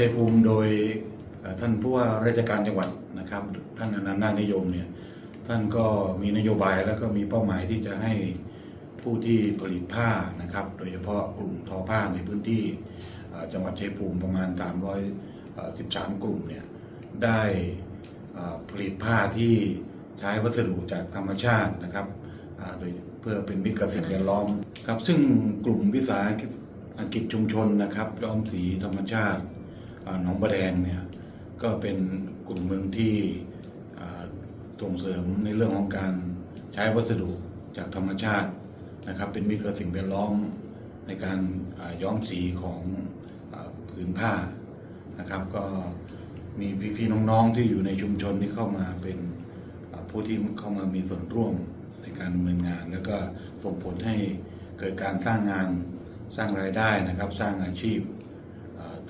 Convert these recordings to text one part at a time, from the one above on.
ชัยภูมิโดยท่านผู้ว่าราชการจังหวัดนะครับท่านอนันต์นานิยมเนี่ยท่านก็มีนโยบายแล้วก็มีเป้าหมายที่จะให้ผู้ที่ผลิตผ้านะครับ โดยเฉพาะกลุ่มทอผ้าในพื้นที่จังหวัดชัยภูมิประมาณ 313 กลุ่มเนี่ยได้ผลิตผ้าที่ใช้วัสดุจากธรรมชาตินะครับโดยเพื่อเป็นมิตรกับสิ่งแวดล้อมครับซึ่งกลุ่มวิสาหกิจชุมชนนะครับย้อมสีธรรมชาติ หนองบะแดงเนี่ยก็เป็นกลุ่มเมืองที่ส่งเสริมในเรื่องของการใช้วัสดุจากธรรมชาตินะครับ เป็นมิตรกับสิ่งแวดล้อมในการย้อมสีของอผืนผ้านะครับ ก็มีพี่ๆน้องๆที่อยู่ในชุมชนที่เข้ามาเป็นผู้ที่เข้ามามีส่วนร่วมในการดำเนินงาน แล้วก็ส่งผลให้เกิดการสร้างงานสร้างรายได้นะครับ สร้างอาชีพ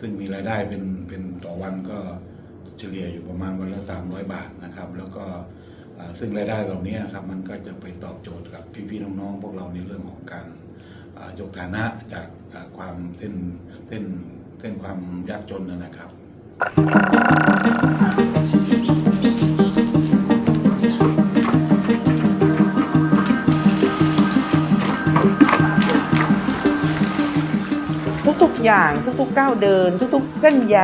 ซึ่งมีรายได้เป็นเป็นต่อวันก็เฉลี่ยอยู่ประมาณวันละ300 บาทนะครับ แล้วก็ซึ่งรายได้เหล่านี้ครับมันก็จะไปตอบโจทย์กับพี่ๆน้องๆพวกเราในเรื่องของการยกฐานะจากความเส้นเส้นเส้นความยากจนนะครับ อย่างทุกๆก้าวเดิน ทุกๆ เส้นใย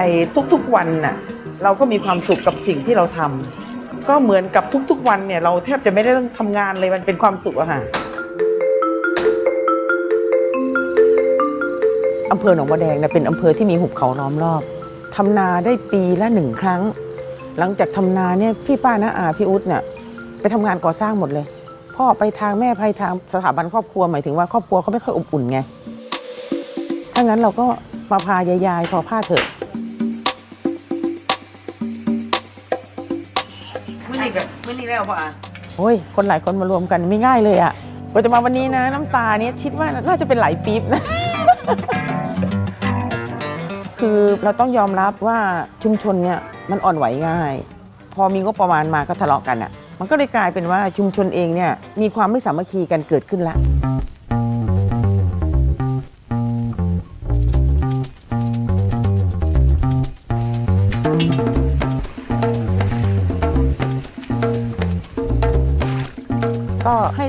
ทุกๆวันน่ะเราก็มีความสุขกับสิ่งที่เราทำก็เหมือนกับทุกๆ วันเนี่ยเราแทบจะไม่ได้ต้องทำงานเลยมันเป็นความสุขอะค่ะอำเภอหนองบัวแดงเนี่ยเป็นอำเภอที่มีหุบเขาล้อมรอบทำนาได้ปีละหนึ่งครั้ง หลังจากทำนาเนี่ยพี่ป้าน้าอาพี่อุ๊ดเนี่ยไปทำงานก่อสร้างหมดเลย พ่อไปทางแม่ไปทางสถาบันครอบครัวหมายถึงว่าครอบครัวเขาไม่ค่อยอบอุ่นไง ถ้างั้นเราก็มาพายายๆทอผ้าเถอะมื่อนี้กับมื่อนี้แล้วป่ะโอ้ย คนหลายคนมารวมกันไม่ง่ายเลยอะกว่าจะมาวันนี้นะ น้ำตาเนี้ยคิดว่าน่าจะเป็นหลายปี๊บนะ คือเราต้องยอมรับว่าชุมชนเนี่ยมันอ่อนไหวง่าย พอมีงบประมาณมาก็ทะเลาะกันอะมันก็เลยกลายเป็นว่าชุมชนเองเนี่ยมีความไม่สามัคคีกันเกิดขึ้นละ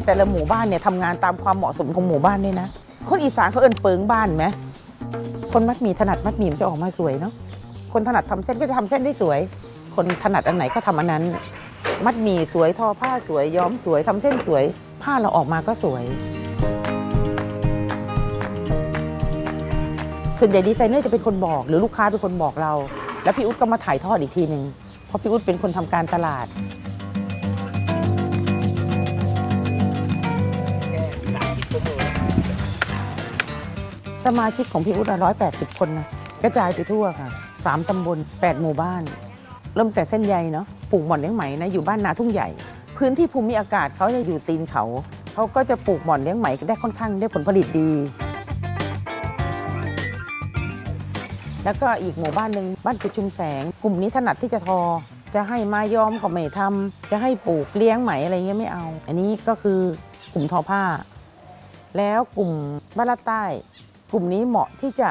แต่ละหมู่บ้านเนี่ยทำงานตามความเหมาะสมของหมู่บ้านด้วยนะ คนอีสานเขาเอินเปิงบ้านไหมคนมัดหมีถนัดมัดหมีมันจะออกมาสวยเนาะคนถนัดทำเส้นก็จะทำเส้นได้สวย คนถนัดอันไหนก็ทำอันนั้น มัดหมีสวยทอผ้าสวยย้อมสวยทำเส้นสวย ผ้าเราออกมาก็สวยส่วนใหญ่ดีไซเนอร์จะเป็นคนบอก หรือลูกค้าเป็นคนบอกเรา แล้วพี่อุ๊ดก็มาถ่ายทอดอีกทีหนึ่งเพราะพี่อุ๊ดเป็นคนทำการตลาด สมาชิกของพี่อุ๊ดร้อยแปดสิบคนนะกระจายไปทั่วค่ะสามตำบลแปดหมู่บ้าน เริ่มแต่เส้นใยเนาะปลูกหม่อนเลี้ยงไหมนะอยู่บ้านนาทุ่งใหญ่ พื้นที่ภูมิอากาศเขาจะอยู่ตีนเขาเขาก็จะปลูกหม่อนเลี้ยงไหมได้ค่อนข้างได้ผลผลิตดี แล้วก็อีกหมู่บ้านหนึ่งบ้านกุชุมแสง กลุ่มนี้ถนัดที่จะทอ จะให้มาย้อมก็ไม่ทำจะให้ปลูกเลี้ยงไหมอะไรเงี้ยไม่เอา อันนี้ก็คือกลุ่มทอผ้า แล้วกลุ่มบ้านลาดใต้ กลุ่มนี้เหมาะที่จะ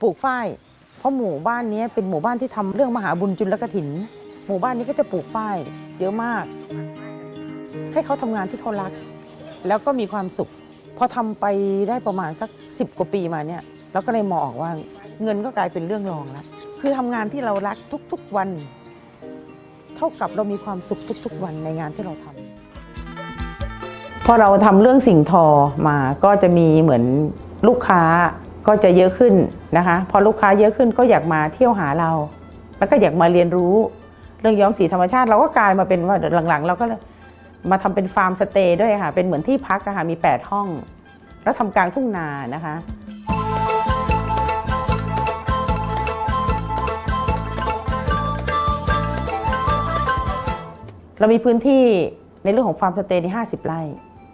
ปลูกฝ้าย เพราะหมู่บ้านนี้เป็นหมู่บ้านที่ทำเรื่องมหาบุญจุลกถิน หมู่บ้านนี้ก็จะปลูกฝ้ายเยอะมาก ให้เขาทำงานที่เขารัก แล้วก็มีความสุข พอทำไปได้ประมาณสักสิบกว่าปีมาเนี่ยเราก็เลยมองออกว่าเงินก็กลายเป็นเรื่องรองแล้วคือทำงานที่เรารักทุกๆวัน เท่ากับเรามีความสุขทุก ๆ วันในงานที่เราทำพอเราทำเรื่องสิ่งทอมาก็จะมีเหมือน ลูกค้าก็จะเยอะขึ้นนะคะ พอลูกค้าเยอะขึ้นก็อยากมาเที่ยวหาเรา แล้วก็อยากมาเรียนรู้เรื่องย้อมสีธรรมชาติ เราก็กลายมาเป็นว่าหลังๆ เราก็มาทำเป็นฟาร์มสเตย์ด้วยค่ะ เป็นเหมือนที่พักอะค่ะมี 8 ห้อง แล้วทำกลางทุ่งนานะคะเรามีพื้นที่ในเรื่องของฟาร์มสเตย์ใน50 ไร่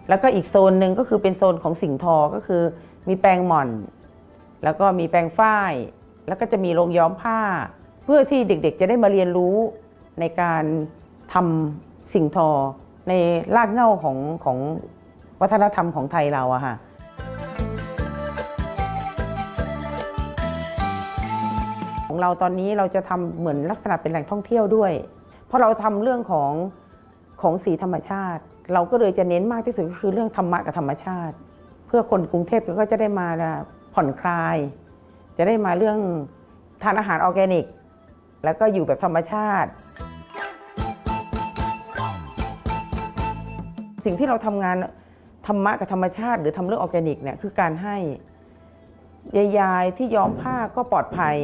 แล้วก็อีกโซนหนึ่งก็คือเป็นโซนของสิงทอ ก็คือ มีแปลงหม่อน แล้วก็มีแปลงฝ้าย แล้วก็จะมีโรงย้อมผ้า เพื่อที่เด็กๆ จะได้มาเรียนรู้ในการทำสิ่งทอ ในรากเหง้าของของวัฒนธรรมของไทยเราอะค่ะของเราตอนนี้เราจะทำเหมือนลักษณะเป็นแหล่งท่องเที่ยวด้วย เพราะเราทำเรื่องของของสีธรรมชาติ เราก็เลยจะเน้นมากที่สุดก็คือเรื่องธรรมะกับธรรมชาติ พื่อคนกรุงเทพก็จะได้มาผ่อนคลาย จะได้มาเรื่องทานอาหารออร์แกนิก แล้วก็อยู่แบบธรรมชาติ สิ่งที่เราทำงานธรรมะกับธรรมชาติ หรือทำเรื่องออร์แกนิกเนี่ยคือการให้ยายๆที่ย้อมผ้าก็ปลอดภัย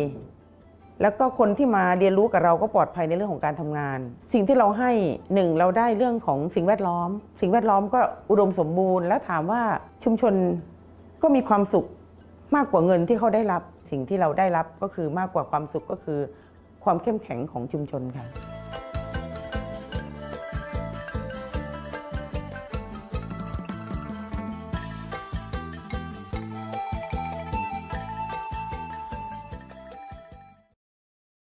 แล้วก็คนที่มาเรียนรู้กับเราก็ปลอดภัยในเรื่องของการทำงาน สิ่งที่เราให้หนึ่งเราได้เรื่องของสิ่งแวดล้อม สิ่งแวดล้อมก็อุดมสมบูรณ์ แล้วถามว่าชุมชนก็มีความสุขมากกว่าเงินที่เขาได้รับ สิ่งที่เราได้รับก็คือมากกว่าความสุขก็คือ ความเข้มแข็งของชุมชนค่ะ